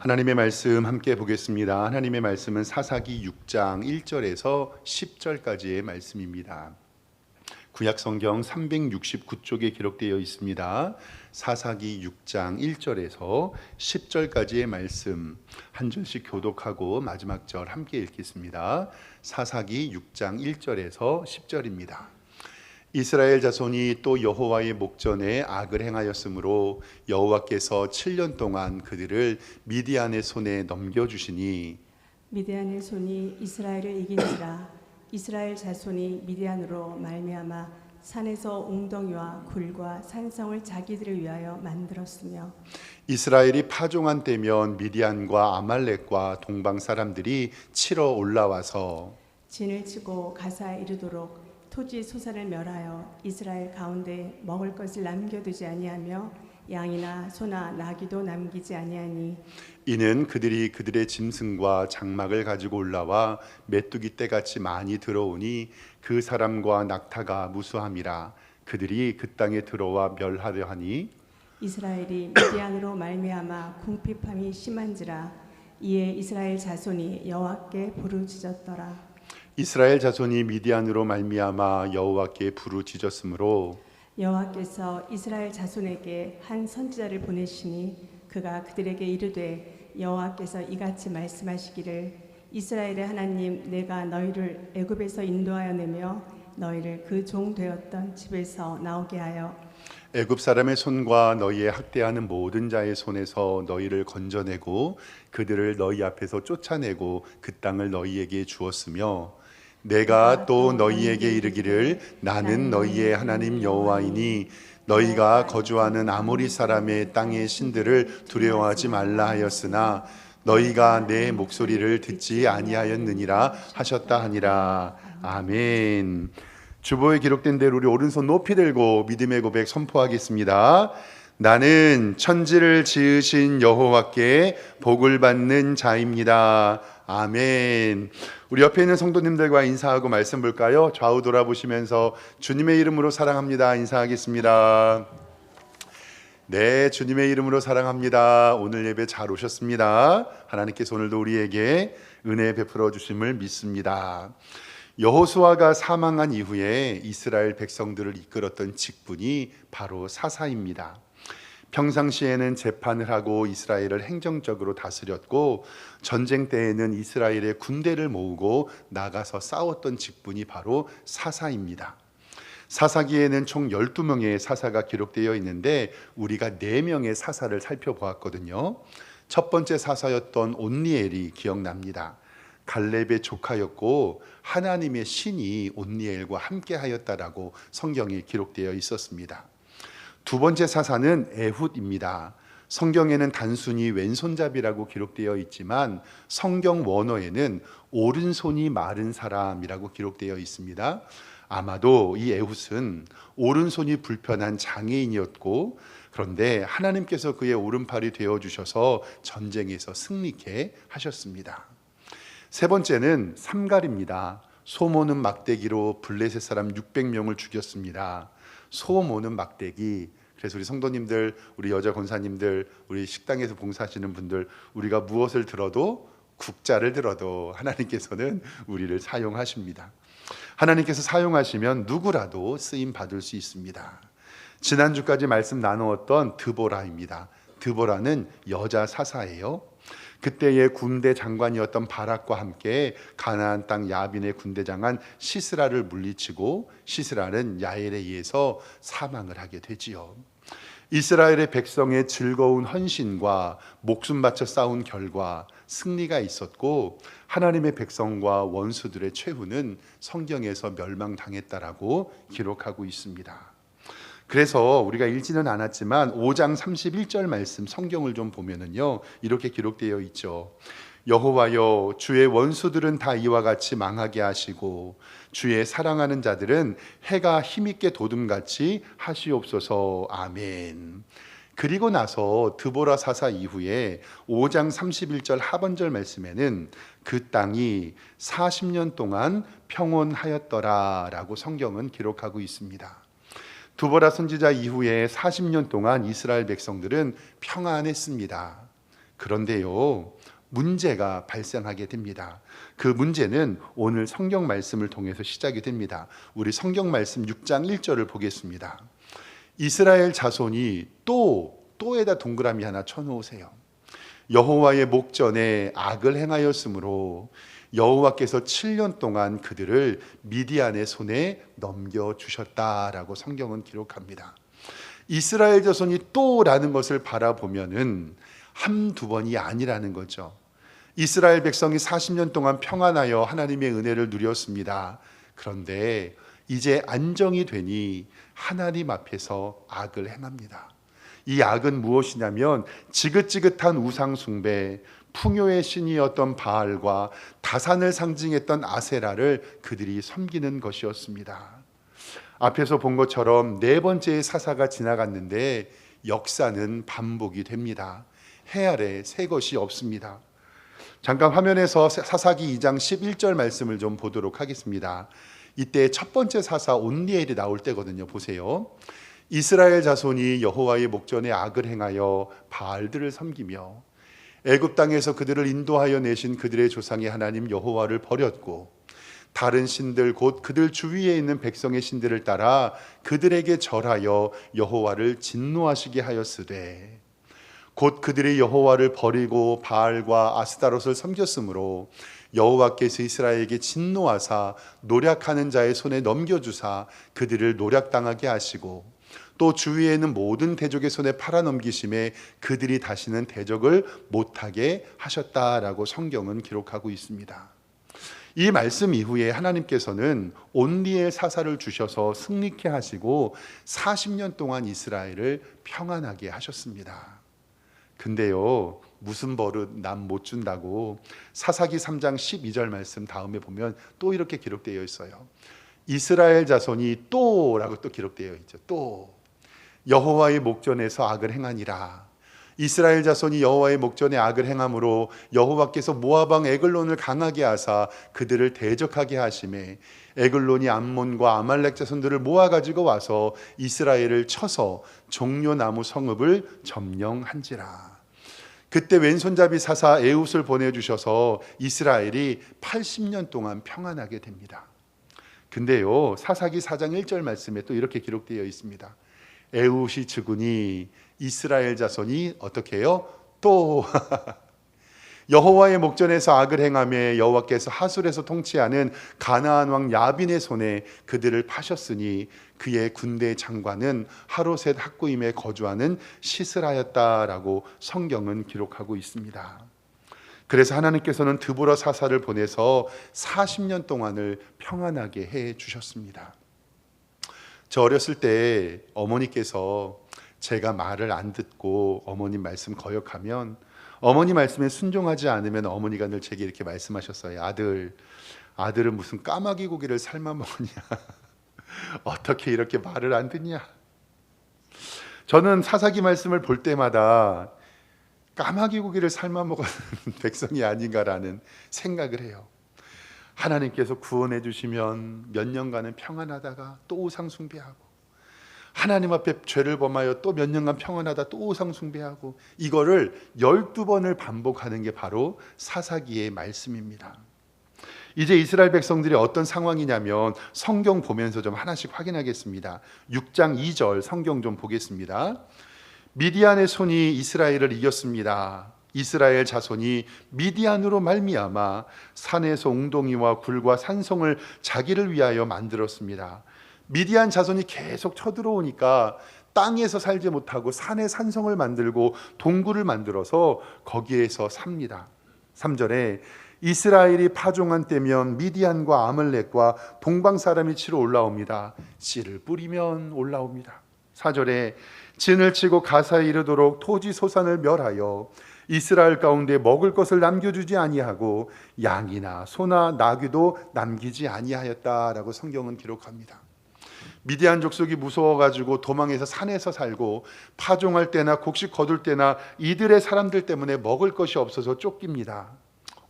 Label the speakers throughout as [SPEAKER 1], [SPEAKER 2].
[SPEAKER 1] 하나님의 말씀 함께 보겠습니다. 하나님의 말씀은 사사기 6장 1절에서 10절까지의 말씀입니다. 구약 성경 369쪽에 기록되어 있습니다. 사사기 6장 1절에서 10절까지의 말씀 한 절씩 교독하고 마지막 절 함께 읽겠습니다. 사사기 6장 1절에서 10절입니다. 이스라엘 자손이 또 여호와의 목전에 악을 행하였으므로 여호와께서 7년 동안 그들을 미디안의 손에 넘겨 주시니
[SPEAKER 2] 미디안의 손이 이스라엘을 이긴지라. 이스라엘 자손이 미디안으로 말미암아 산에서 웅덩이와 굴과 산성을 자기들을 위하여 만들었으며
[SPEAKER 1] 이스라엘이 파종한 때면 미디안과 아말렉과 동방 사람들이 치러 올라와서
[SPEAKER 2] 진을 치고 가사에 이르도록 토지 소산을 멸하여 이스라엘 가운데 먹을 것을 남겨두지 아니하며 양이나 소나 나귀도 남기지 아니하니
[SPEAKER 1] 이는 그들이 그들의 짐승과 장막을 가지고 올라와 메뚜기 떼같이 많이 들어오니 그 사람과 낙타가 무수함이라 그들이 그 땅에 들어와 멸하려 하니
[SPEAKER 2] 이스라엘이 미디안으로 말미암아 궁핍함이 심한지라 이에 이스라엘 자손이 여호와께 부르짖었더라
[SPEAKER 1] 이스라엘 자손이 미디안으로 말미암아 여호와께 부르짖었으므로
[SPEAKER 2] 여호와께서 이스라엘 자손에게 한 선지자를 보내시니 그가 그들에게 이르되 여호와께서 이같이 말씀하시기를 이스라엘의 하나님 내가 너희를 애굽에서 인도하여 내며 너희를 그 종 되었던 집에서 나오게 하여
[SPEAKER 1] 애굽 사람의 손과 너희의 학대하는 모든 자의 손에서 너희를 건져내고 그들을 너희 앞에서 쫓아내고 그 땅을 너희에게 주었으며 내가 또 너희에게 이르기를 나는 너희의 하나님 여호와이니 너희가 거주하는 아모리 사람의 땅의 신들을 두려워하지 말라 하였으나 너희가 내 목소리를 듣지 아니하였느니라 하셨다 하니라 아멘. 주보에 기록된 대로 우리 오른손 높이 들고 믿음의 고백 선포하겠습니다. 나는 천지를 지으신 여호와께 복을 받는 자입니다. 아멘. 우리 옆에 있는 성도님들과 인사하고 말씀 볼까요? 좌우 돌아보시면서 주님의 이름으로 사랑합니다. 인사하겠습니다. 네, 주님의 이름으로 사랑합니다. 오늘 예배 잘 오셨습니다. 하나님께서 오늘도 우리에게 은혜 베풀어 주심을 믿습니다. 여호수아가 사망한 이후에 이스라엘 백성들을 이끌었던 직분이 바로 사사입니다. 평상시에는 재판을 하고 이스라엘을 행정적으로 다스렸고 전쟁 때에는 이스라엘의 군대를 모으고 나가서 싸웠던 직분이 바로 사사입니다. 사사기에는 총 12명의 사사가 기록되어 있는데 우리가 4명의 사사를 살펴보았거든요. 첫 번째 사사였던 온니엘이 기억납니다. 갈렙의 조카였고 하나님의 신이 온니엘과 함께 하였다라고 성경에 기록되어 있었습니다. 두 번째 사사는 에훗입니다. 성경에는 단순히 왼손잡이라고 기록되어 있지만 성경 원어에는 오른손이 마른 사람이라고 기록되어 있습니다. 아마도 이 에훗은 오른손이 불편한 장애인이었고 그런데 하나님께서 그의 오른팔이 되어 주셔서 전쟁에서 승리케 하셨습니다. 세 번째는 삼갈입니다. 소모는 막대기로 블레셋 사람 600명을 죽였습니다. 소모는 막대기. 그래서 우리 성도님들, 우리 여자 권사님들, 우리 식당에서 봉사하시는 분들, 우리가 무엇을 들어도 국자를 들어도 하나님께서는 우리를 사용하십니다. 하나님께서 사용하시면 누구라도 쓰임 받을 수 있습니다. 지난주까지 말씀 나누었던 드보라입니다. 드보라는 여자 사사예요. 그때의 군대 장관이었던 바락과 함께 가나안 땅 야빈의 군대장한 시스라를 물리치고 시스라는 야엘에 의해서 사망을 하게 되지요. 이스라엘의 백성의 즐거운 헌신과 목숨 바쳐 싸운 결과 승리가 있었고 하나님의 백성과 원수들의 최후는 성경에서 멸망당했다라고 기록하고 있습니다. 그래서 우리가 읽지는 않았지만 5장 31절 말씀 성경을 좀 보면은요. 이렇게 기록되어 있죠. 여호와여 주의 원수들은 다 이와 같이 망하게 하시고 주의 사랑하는 자들은 해가 힘있게 도둠같이 하시옵소서 아멘. 그리고 나서 드보라 사사 이후에 5장 31절 하반절 말씀에는 그 땅이 40년 동안 평온하였더라라고 성경은 기록하고 있습니다. 두보라 선지자 이후에 40년 동안 이스라엘 백성들은 평안했습니다. 그런데요, 문제가 발생하게 됩니다. 그 문제는 오늘 성경 말씀을 통해서 시작이 됩니다. 우리 성경 말씀 6장 1절을 보겠습니다. 이스라엘 자손이 또 또에다 동그라미 하나 쳐 놓으세요. 여호와의 목전에 악을 행하였으므로 여호와께서 7년 동안 그들을 미디안의 손에 넘겨 주셨다라고 성경은 기록합니다. 이스라엘 자손이 또라는 것을 바라보면은 한두 번이 아니라는 거죠. 이스라엘 백성이 40년 동안 평안하여 하나님의 은혜를 누렸습니다. 그런데 이제 안정이 되니 하나님 앞에서 악을 행합니다. 이 악은 무엇이냐면 지긋지긋한 우상 숭배, 풍요의 신이었던 바알과 다산을 상징했던 아세라를 그들이 섬기는 것이었습니다. 앞에서 본 것처럼 네 번째의 사사가 지나갔는데 역사는 반복이 됩니다. 해 아래 새 것이 없습니다. 잠깐 화면에서 사사기 2장 11절 말씀을 좀 보도록 하겠습니다. 이때 첫 번째 사사 온니엘이 나올 때거든요. 보세요. 이스라엘 자손이 여호와의 목전에 악을 행하여 바알들을 섬기며 애굽 땅에서 그들을 인도하여 내신 그들의 조상의 하나님 여호와를 버렸고 다른 신들 곧 그들 주위에 있는 백성의 신들을 따라 그들에게 절하여 여호와를 진노하시게 하였으되 곧 그들이 여호와를 버리고 바알과 아스타롯을 섬겼으므로 여호와께서 이스라엘에게 진노하사 노략하는 자의 손에 넘겨주사 그들을 노략당하게 하시고 또 주위에 있는 모든 대적의 손에 팔아 넘기심에 그들이 다시는 대적을 못하게 하셨다라고 성경은 기록하고 있습니다. 이 말씀 이후에 하나님께서는 온리의 사사를 주셔서 승리케 하시고 40년 동안 이스라엘을 평안하게 하셨습니다. 근데요, 무슨 버릇 남 못 준다고 사사기 3장 12절 말씀 다음에 보면 또 이렇게 기록되어 있어요. 이스라엘 자손이 또라고 또 기록되어 있죠. 또 여호와의 목전에서 악을 행하니라. 이스라엘 자손이 여호와의 목전에 악을 행함으로 여호와께서 모아방 에글론을 강하게 하사 그들을 대적하게 하심에 에글론이 암몬과 아말렉 자손들을 모아 가지고 와서 이스라엘을 쳐서 종려나무 성읍을 점령한지라. 그때 왼손잡이 사사 에웃을 보내주셔서 이스라엘이 80년 동안 평안하게 됩니다. 근데요 사사기 4장 1절 말씀에 또 이렇게 기록되어 있습니다. 에웃이 죽으니 이스라엘 자손이 어떻게 해요? 또 여호와의 목전에서 악을 행하며 여호와께서 하술에서 통치하는 가나안 왕 야빈의 손에 그들을 파셨으니 그의 군대 장관은 하로셋 학구임에 거주하는 시스라였다라고 성경은 기록하고 있습니다. 그래서 하나님께서는 드보라 사사를 보내서 40년 동안을 평안하게 해 주셨습니다. 저 어렸을 때 어머니께서 제가 말을 안 듣고 어머님 말씀 거역하면 어머니 말씀에 순종하지 않으면 어머니가 늘 제게 이렇게 말씀하셨어요. 아들, 아들은 무슨 까마귀 고기를 삶아 먹었냐? 어떻게 이렇게 말을 안 듣냐? 저는 사사기 말씀을 볼 때마다 까마귀 고기를 삶아 먹은 백성이 아닌가라는 생각을 해요. 하나님께서 구원해 주시면 몇 년간은 평안하다가 또 우상 숭배하고 하나님 앞에 죄를 범하여 또 몇 년간 평안하다 또 우상 숭배하고 이거를 12번을 반복하는 게 바로 사사기의 말씀입니다. 이제 이스라엘 백성들이 어떤 상황이냐면 성경 보면서 좀 하나씩 확인하겠습니다. 6장 2절 성경 좀 보겠습니다. 미디안의 손이 이스라엘을 이겼습니다. 이스라엘 자손이 미디안으로 말미암아 산에서 웅동이와 굴과 산성을 자기를 위하여 만들었습니다. 미디안 자손이 계속 쳐들어오니까 땅에서 살지 못하고 산에 산성을 만들고 동굴을 만들어서 거기에서 삽니다. 3절에 이스라엘이 파종한 때면 미디안과 아말렉과 동방 사람이 치러 올라옵니다. 씨를 뿌리면 올라옵니다. 4절에 진을 치고 가사에 이르도록 토지 소산을 멸하여 이스라엘 가운데 먹을 것을 남겨주지 아니하고 양이나 소나 나귀도 남기지 아니하였다라고 성경은 기록합니다. 미디안 족속이 무서워가지고 도망해서 산에서 살고 파종할 때나 곡식 거둘 때나 이들의 사람들 때문에 먹을 것이 없어서 쫓깁니다.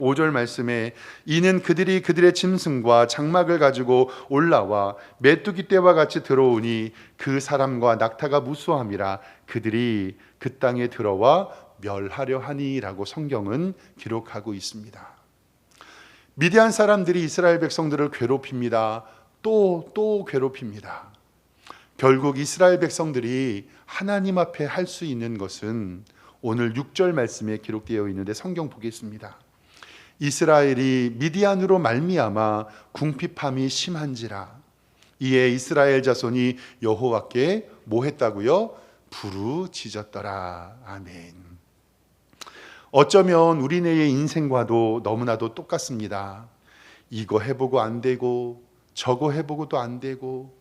[SPEAKER 1] 5절 말씀에 이는 그들이 그들의 짐승과 장막을 가지고 올라와 메뚜기 떼와 같이 들어오니 그 사람과 낙타가 무수함이라 그들이 그 땅에 들어와 멸하려 하니라고 성경은 기록하고 있습니다. 미디안 사람들이 이스라엘 백성들을 괴롭힙니다. 또또 괴롭힙니다. 결국 이스라엘 백성들이 하나님 앞에 할 수 있는 것은 오늘 6절 말씀에 기록되어 있는데 성경 보겠습니다. 이스라엘이 미디안으로 말미암아 궁핍함이 심한지라 이에 이스라엘 자손이 여호와께 뭐 했다고요? 부르짖었더라. 아멘. 어쩌면 우리네의 인생과도 너무나도 똑같습니다. 이거 해보고 안 되고 저거 해보고도 안 되고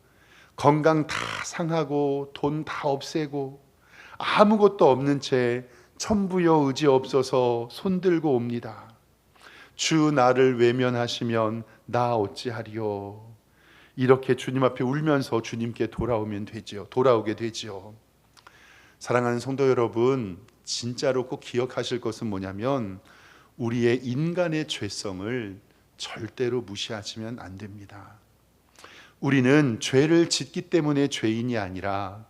[SPEAKER 1] 건강 다 상하고 돈 다 없애고 아무것도 없는 채 천부여 의지 없어서 손들고 옵니다. 주 나를 외면하시면 나 어찌하리요. 이렇게 주님 앞에 울면서 주님께 돌아오면 되지요. 돌아오게 되지요. 사랑하는 성도 여러분, 진짜로 꼭 기억하실 것은 뭐냐면 우리의 인간의 죄성을 절대로 무시하시면 안 됩니다. 우리는 죄를 짓기 때문에 죄인이 아니라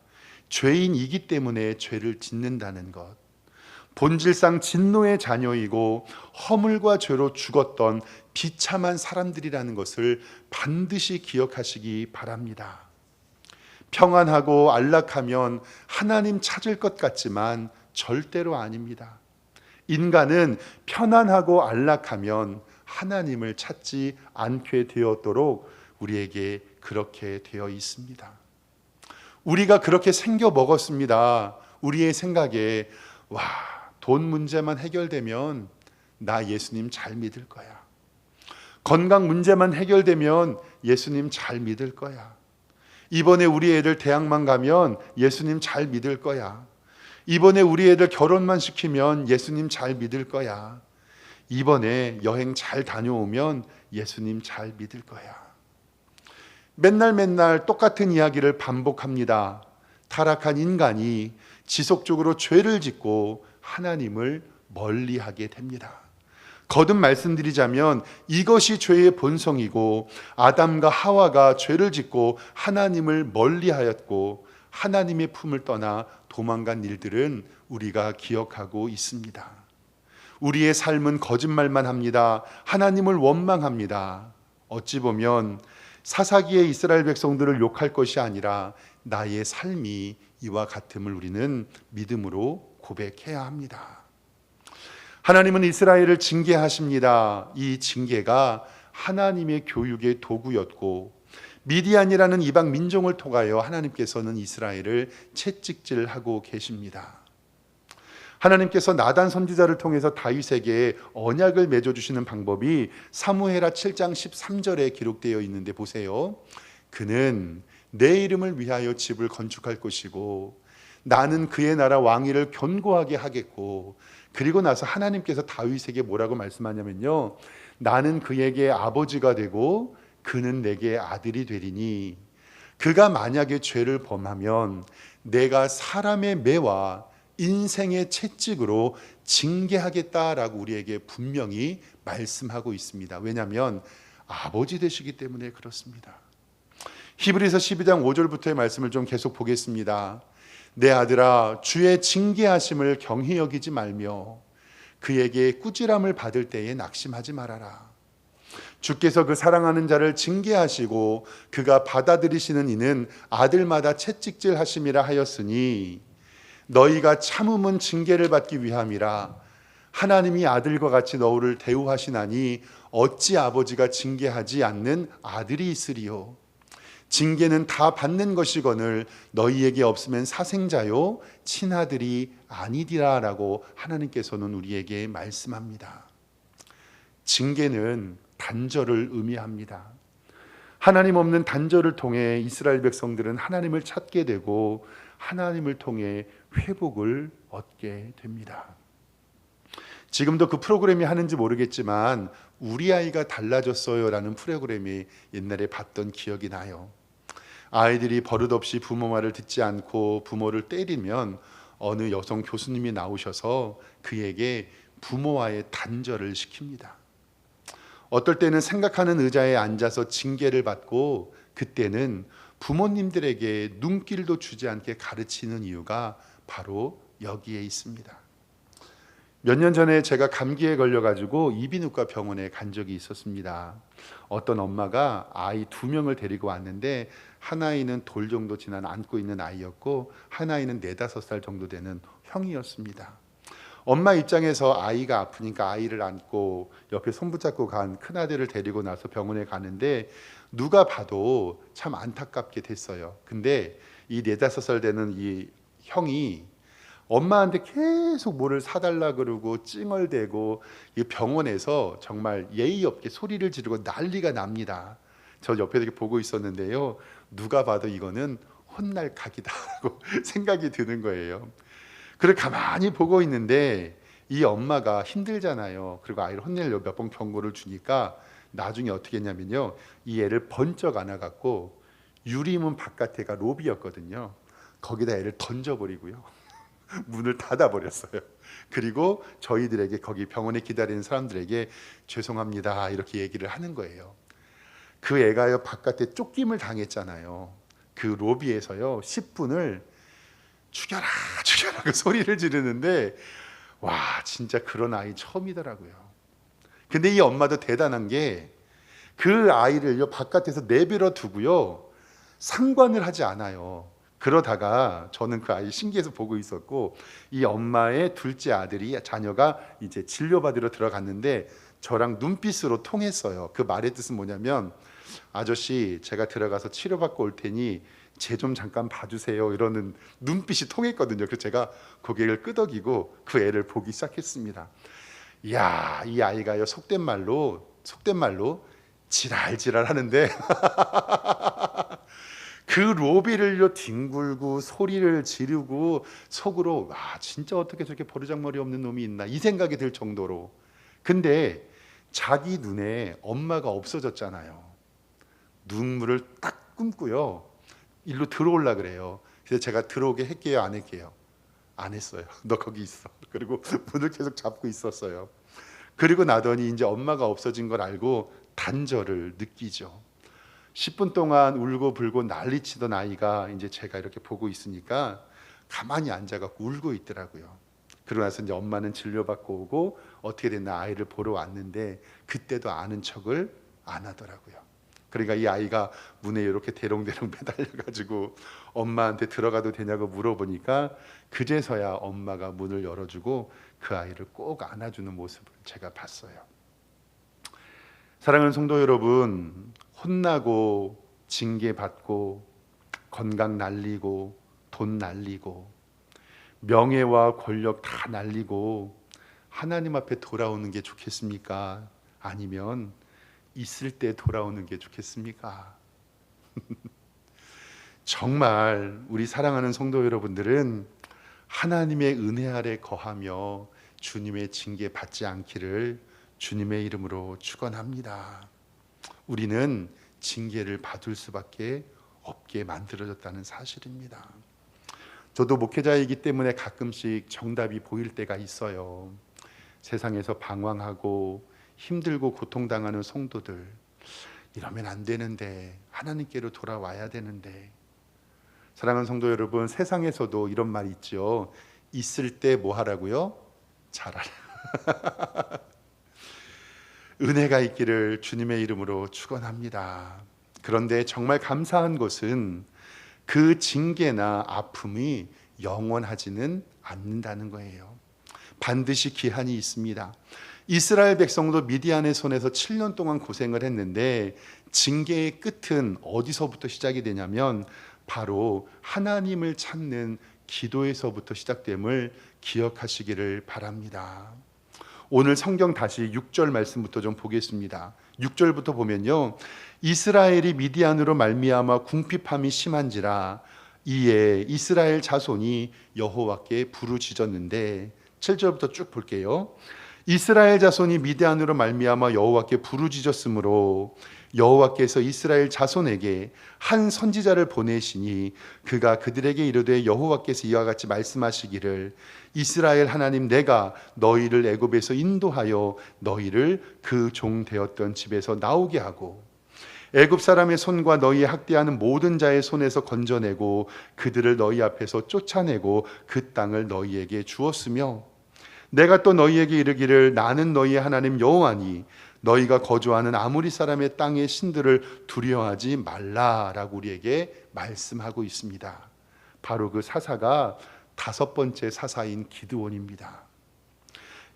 [SPEAKER 1] 죄인이기 때문에 죄를 짓는다는 것. 본질상 진노의 자녀이고 허물과 죄로 죽었던 비참한 사람들이라는 것을 반드시 기억하시기 바랍니다. 평안하고 안락하면 하나님 찾을 것 같지만 절대로 아닙니다. 인간은 편안하고 안락하면 하나님을 찾지 않게 되었도록 우리에게 그렇게 되어 있습니다. 우리가 그렇게 생겨 먹었습니다. 우리의 생각에 와, 돈 문제만 해결되면 나 예수님 잘 믿을 거야. 건강 문제만 해결되면 예수님 잘 믿을 거야. 이번에 우리 애들 대학만 가면 예수님 잘 믿을 거야. 이번에 우리 애들 결혼만 시키면 예수님 잘 믿을 거야. 이번에 여행 잘 다녀오면 예수님 잘 믿을 거야. 맨날 맨날 똑같은 이야기를 반복합니다. 타락한 인간이 지속적으로 죄를 짓고 하나님을 멀리하게 됩니다. 거듭 말씀드리자면 이것이 죄의 본성이고 아담과 하와가 죄를 짓고 하나님을 멀리하였고 하나님의 품을 떠나 도망간 일들은 우리가 기억하고 있습니다. 우리의 삶은 거짓말만 합니다. 하나님을 원망합니다. 어찌 보면 사사기의 이스라엘 백성들을 욕할 것이 아니라 나의 삶이 이와 같음을 우리는 믿음으로 고백해야 합니다. 하나님은 이스라엘을 징계하십니다. 이 징계가 하나님의 교육의 도구였고 미디안이라는 이방 민족을 통하여 하나님께서는 이스라엘을 채찍질하고 계십니다. 하나님께서 나단 선지자를 통해서 다윗에게 언약을 맺어 주시는 방법이 사무엘하 7장 13절에 기록되어 있는데 보세요. 그는 내 이름을 위하여 집을 건축할 것이고 나는 그의 나라 왕위를 견고하게 하겠고 그리고 나서 하나님께서 다윗에게 뭐라고 말씀하냐면요. 나는 그에게 아버지가 되고 그는 내게 아들이 되리니 그가 만약에 죄를 범하면 내가 사람의 매와 인생의 채찍으로 징계하겠다라고 우리에게 분명히 말씀하고 있습니다. 왜냐하면 아버지 되시기 때문에 그렇습니다. 히브리서 12장 5절부터의 말씀을 좀 계속 보겠습니다. 내 아들아 주의 징계하심을 경히 여기지 말며 그에게 꾸지람을 받을 때에 낙심하지 말아라. 주께서 그 사랑하는 자를 징계하시고 그가 받아들이시는 이는 아들마다 채찍질 하심이라 하였으니 너희가 참음은 징계를 받기 위함이라 하나님이 아들과 같이 너희를 대우하시나니 어찌 아버지가 징계하지 않는 아들이 있으리요 징계는 다 받는 것이거늘 너희에게 없으면 사생자요 친아들이 아니디라라고 하나님께서는 우리에게 말씀합니다. 징계는 단절을 의미합니다. 하나님 없는 단절을 통해 이스라엘 백성들은 하나님을 찾게 되고 하나님을 통해 회복을 얻게 됩니다. 지금도 그 프로그램이 하는지 모르겠지만 우리 아이가 달라졌어요라는 프로그램이 옛날에 봤던 기억이 나요. 아이들이 버릇없이 부모 말을 듣지 않고 부모를 때리면 어느 여성 교수님이 나오셔서 그에게 부모와의 단절을 시킵니다. 어떨 때는 생각하는 의자에 앉아서 징계를 받고 그때는 부모님들에게 눈길도 주지 않게 가르치는 이유가 바로 여기에 있습니다. 몇 년 전에 제가 감기에 걸려가지고 이비인후과 병원에 간 적이 있었습니다. 어떤 엄마가 아이 두 명을 데리고 왔는데 한 아이는 돌 정도 지난 안고 있는 아이였고 한 아이는 네다섯 살 정도 되는 형이었습니다. 엄마 입장에서 아이가 아프니까 아이를 안고 옆에 손 붙잡고 간 큰아들을 데리고 나서 병원에 가는데 누가 봐도 참 안타깝게 됐어요. 근데 이 네다섯 살 되는 이 형이 엄마한테 계속 뭐를 사달라 그러고 찡얼대고 이 병원에서 정말 예의 없게 소리를 지르고 난리가 납니다. 저 옆에서 이렇게 보고 있었는데요. 누가 봐도 이거는 혼날 각이다라고 생각이 드는 거예요. 그걸 가만히 보고 있는데 이 엄마가 힘들잖아요. 그리고 아이를 혼내려고 몇번 경고를 주니까 나중에 어떻게 했냐면요. 이 애를 번쩍 안아갖고 유리문 바깥에가 로비였거든요. 거기다 애를 던져버리고요. 문을 닫아버렸어요. 그리고 저희들에게 거기 병원에 기다리는 사람들에게 죄송합니다 이렇게 얘기를 하는 거예요. 그 애가요 바깥에 쫓김을 당했잖아요. 그 로비에서요 10분을 죽여라 죽여라 그 소리를 지르는데 와 진짜 그런 아이 처음이더라고요. 근데 이 엄마도 대단한 게 그 아이를요 바깥에서 내버려 두고요 상관을 하지 않아요. 그러다가 저는 그 아이 신기해서 보고 있었고 이 엄마의 둘째 아들이 자녀가 이제 진료받으러 들어갔는데 저랑 눈빛으로 통했어요. 그 말의 뜻은 뭐냐면 아저씨 제가 들어가서 치료받고 올 테니 제 좀 잠깐 봐주세요 이러는 눈빛이 통했거든요. 그래서 제가 고개를 끄덕이고 그 애를 보기 시작했습니다. 이야 이 아이가요 속된 말로 속된 말로 지랄지랄 하는데 그 로비를요 뒹굴고 소리를 지르고 속으로 와 진짜 어떻게 저렇게 버르장머리 없는 놈이 있나 이 생각이 들 정도로 근데 자기 눈에 엄마가 없어졌잖아요 눈물을 딱 끊고요. 일로 들어올라 그래요. 그래서 제가 들어오게 할게요 안 할게요? 안 했어요. 너 거기 있어. 그리고 문을 계속 잡고 있었어요. 그리고 나더니 이제 엄마가 없어진 걸 알고 단절을 느끼죠. 10분 동안 울고 불고 난리치던 아이가 이제 제가 이렇게 보고 있으니까 가만히 앉아갖고 울고 있더라고요. 그러고 나서 이제 엄마는 진료받고 오고 어떻게 됐나 아이를 보러 왔는데 그때도 아는 척을 안 하더라고요. 그러니까 이 아이가 문에 이렇게 대롱대롱 매달려가지고 엄마한테 들어가도 되냐고 물어보니까 그제서야 엄마가 문을 열어주고 그 아이를 꼭 안아주는 모습을 제가 봤어요. 사랑하는 성도 여러분, 혼나고 징계받고 건강 날리고 돈 날리고 명예와 권력 다 날리고 하나님 앞에 돌아오는 게 좋겠습니까? 아니면 있을 때 돌아오는 게 좋겠습니까? 정말 우리 사랑하는 성도 여러분들은 하나님의 은혜 아래 거하며 주님의 징계 받지 않기를 주님의 이름으로 축원합니다. 우리는 징계를 받을 수밖에 없게 만들어졌다는 사실입니다. 저도 목회자이기 때문에 가끔씩 정답이 보일 때가 있어요. 세상에서 방황하고 힘들고 고통당하는 성도들 이러면 안 되는데 하나님께로 돌아와야 되는데 사랑하는 성도 여러분 세상에서도 이런 말 있죠. 있을 때 뭐 하라고요? 잘하라. 은혜가 있기를 주님의 이름으로 축원합니다. 그런데 정말 감사한 것은 그 징계나 아픔이 영원하지는 않는다는 거예요. 반드시 기한이 있습니다. 이스라엘 백성도 미디안의 손에서 7년 동안 고생을 했는데 징계의 끝은 어디서부터 시작이 되냐면 바로 하나님을 찾는 기도에서부터 시작됨을 기억하시기를 바랍니다. 오늘 성경 다시 6절 말씀부터 좀 보겠습니다. 6절부터 보면요. 이스라엘이 미디안으로 말미암아 궁핍함이 심한지라 이에 이스라엘 자손이 여호와께 부르짖었는데 7절부터 쭉 볼게요. 이스라엘 자손이 미디안으로 말미암아 여호와께 부르짖었으므로 여호와께서 이스라엘 자손에게 한 선지자를 보내시니 그가 그들에게 이르되 여호와께서 이와 같이 말씀하시기를 이스라엘 하나님 내가 너희를 애굽에서 인도하여 너희를 그 종 되었던 집에서 나오게 하고 애굽 사람의 손과 너희의 학대하는 모든 자의 손에서 건져내고 그들을 너희 앞에서 쫓아내고 그 땅을 너희에게 주었으며 내가 또 너희에게 이르기를 나는 너희의 하나님 여호와니 너희가 거주하는 아무리 사람의 땅의 신들을 두려워하지 말라라고 우리에게 말씀하고 있습니다. 바로 그 사사가 다섯 번째 사사인 기드온입니다.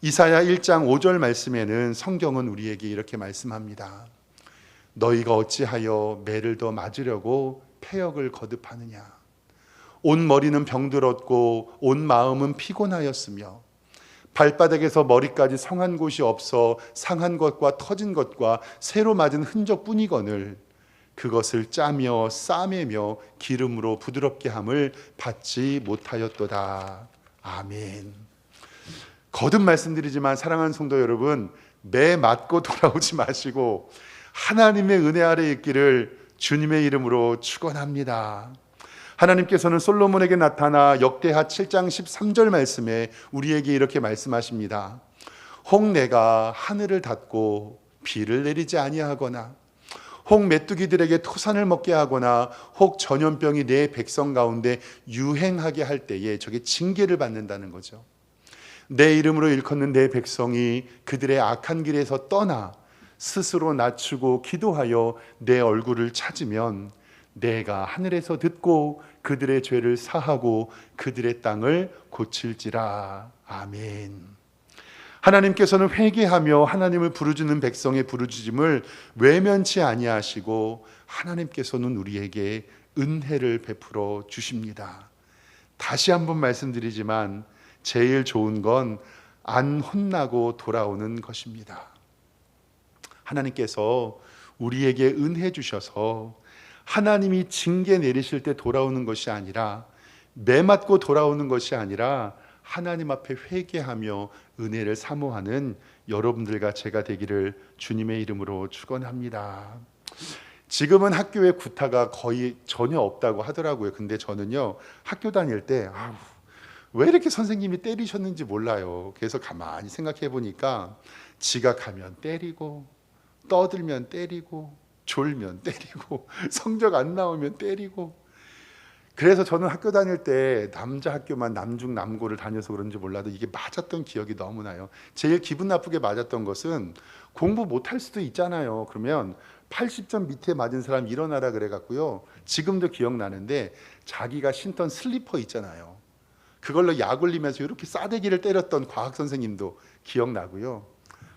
[SPEAKER 1] 이사야 1장 5절 말씀에는 성경은 우리에게 이렇게 말씀합니다. 너희가 어찌하여 매를 더 맞으려고 폐역을 거듭하느냐 온 머리는 병들었고 온 마음은 피곤하였으며 발바닥에서 머리까지 성한 곳이 없어 상한 것과 터진 것과 새로 맞은 흔적뿐이거늘 그것을 짜며 싸매며 기름으로 부드럽게 함을 받지 못하였도다. 아멘. 거듭 말씀드리지만 사랑하는 성도 여러분, 매 맞고 돌아오지 마시고 하나님의 은혜 아래 있기를 주님의 이름으로 축원합니다. 하나님께서는 솔로몬에게 나타나 역대하 7장 13절 말씀에 우리에게 이렇게 말씀하십니다. 혹 내가 하늘을 닫고 비를 내리지 아니하거나 혹 메뚜기들에게 토산을 먹게 하거나 혹 전염병이 내 백성 가운데 유행하게 할 때에 저게 징계를 받는다는 거죠. 내 이름으로 일컫는 내 백성이 그들의 악한 길에서 떠나 스스로 낮추고 기도하여 내 얼굴을 찾으면 내가 하늘에서 듣고 그들의 죄를 사하고 그들의 땅을 고칠지라. 아멘. 하나님께서는 회개하며 하나님을 부르짖는 백성의 부르짖음을 외면치 아니하시고 하나님께서는 우리에게 은혜를 베풀어 주십니다. 다시 한번 말씀드리지만 제일 좋은 건 안 혼나고 돌아오는 것입니다. 하나님께서 우리에게 은혜 주셔서 하나님이 징계 내리실 때 돌아오는 것이 아니라 매맞고 돌아오는 것이 아니라 하나님 앞에 회개하며 은혜를 사모하는 여러분들과 제가 되기를 주님의 이름으로 축원합니다. 지금은 학교에 구타가 거의 전혀 없다고 하더라고요. 근데 저는요 학교 다닐 때 아우, 왜 이렇게 선생님이 때리셨는지 몰라요. 그래서 가만히 생각해 보니까 지각하면 때리고 떠들면 때리고 졸면 때리고 성적 안 나오면 때리고 그래서 저는 학교 다닐 때 남자 학교만 남중 남고를 다녀서 그런지 몰라도 이게 맞았던 기억이 너무 나요. 제일 기분 나쁘게 맞았던 것은 공부 못할 수도 있잖아요. 그러면 80점 밑에 맞은 사람 일어나라 그래 갖고요. 지금도 기억나는데 자기가 신던 슬리퍼 있잖아요. 그걸로 약 올리면서 이렇게 싸대기를 때렸던 과학 선생님도 기억나고요.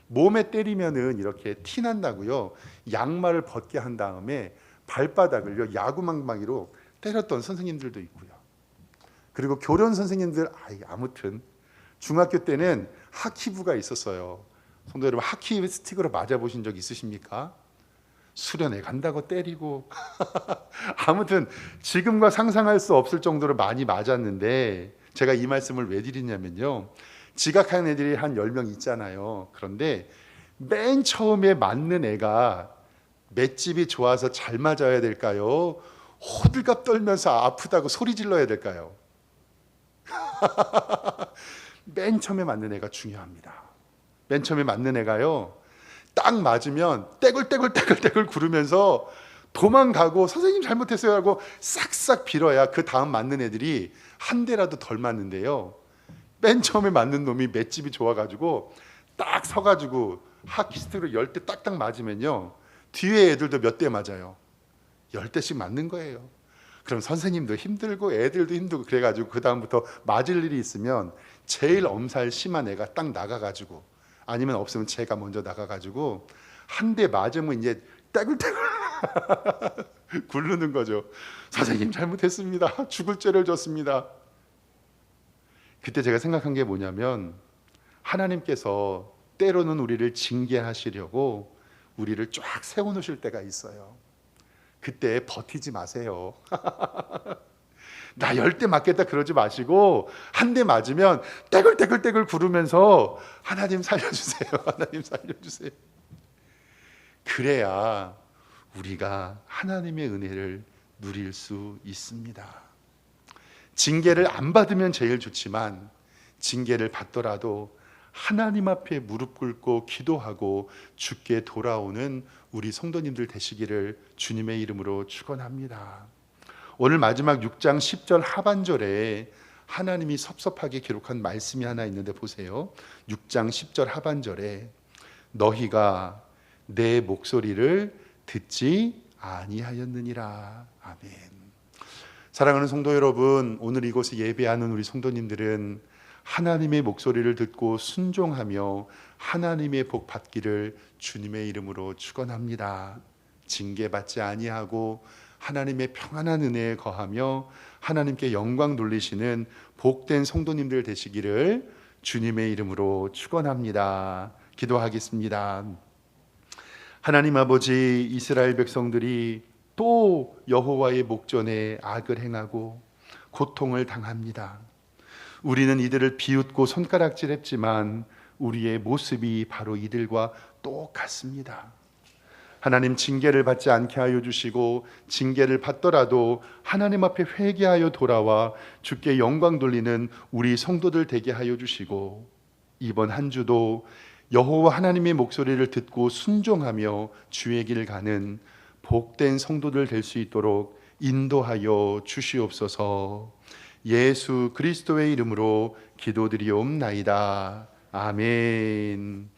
[SPEAKER 1] 몸에 때리면은 이렇게 티 난다고요. 양말을 벗게 한 다음에 발바닥을요 야구망망이로 때렸던 선생님들도 있고요. 그리고 교련 선생님들 아이 아무튼 중학교 때는 하키부가 있었어요. 성도 여러분 하키 스틱으로 맞아 보신 적 있으십니까? 수련회 간다고 때리고 아무튼 지금과 상상할 수 없을 정도로 많이 맞았는데 제가 이 말씀을 왜 드리냐면요. 지각하는 애들이 한 10명 있잖아요. 그런데 맨 처음에 맞는 애가 맷집이 좋아서 잘 맞아야 될까요? 호들갑 떨면서 아프다고 소리 질러야 될까요? 맨 처음에 맞는 애가 중요합니다. 맨 처음에 맞는 애가요. 딱 맞으면 떼굴떼굴떼굴떼굴 구르면서 도망가고 선생님 잘못했어요 하고 싹싹 빌어야 그 다음 맞는 애들이 한 대라도 덜 맞는데요. 맨 처음에 맞는 놈이 맷집이 좋아가지고 딱 서가지고 하키스트로 열 대 딱딱 맞으면요. 뒤에 애들도 몇 대 맞아요. 열 대씩 맞는 거예요. 그럼 선생님도 힘들고 애들도 힘들고 그래가지고 그 다음부터 맞을 일이 있으면 제일 엄살 심한 애가 딱 나가가지고 아니면 없으면 제가 먼저 나가가지고 한 대 맞으면 이제 떼굴떼굴 굴르는 거죠 선생님 잘못했습니다. 죽을 죄를 졌습니다 그때 제가 생각한 게 뭐냐면 하나님께서 때로는 우리를 징계하시려고 우리를 쫙 세워놓으실 때가 있어요. 그때 버티지 마세요. 나 열 대 맞겠다 그러지 마시고 한 대 맞으면 떼굴떼굴떼굴 구르면서 하나님 살려주세요. 하나님 살려주세요. 그래야 우리가 하나님의 은혜를 누릴 수 있습니다. 징계를 안 받으면 제일 좋지만 징계를 받더라도 하나님 앞에 무릎 꿇고 기도하고 죽게 돌아오는 우리 성도님들 되시기를 주님의 이름으로 축원합니다. 오늘 마지막 6장 10절 하반절에 하나님이 섭섭하게 기록한 말씀이 하나 있는데 보세요. 6장 10절 하반절에 너희가 내 목소리를 듣지 아니하였느니라. 아멘. 사랑하는 성도 여러분, 오늘 이곳에 예배하는 우리 성도님들은 하나님의 목소리를 듣고 순종하며 하나님의 복 받기를 주님의 이름으로 축원합니다. 징계받지 아니하고 하나님의 평안한 은혜에 거하며 하나님께 영광 돌리시는 복된 성도님들 되시기를 주님의 이름으로 축원합니다. 기도하겠습니다. 하나님 아버지 이스라엘 백성들이 또 여호와의 목전에 악을 행하고 고통을 당합니다. 우리는 이들을 비웃고 손가락질했지만 우리의 모습이 바로 이들과 똑같습니다. 하나님 징계를 받지 않게 하여 주시고 징계를 받더라도 하나님 앞에 회개하여 돌아와 주께 영광 돌리는 우리 성도들 되게 하여 주시고 이번 한 주도 여호와 하나님의 목소리를 듣고 순종하며 주의 길 가는 복된 성도들 될 수 있도록 인도하여 주시옵소서. 예수 그리스도의 이름으로 기도드리옵나이다. 아멘.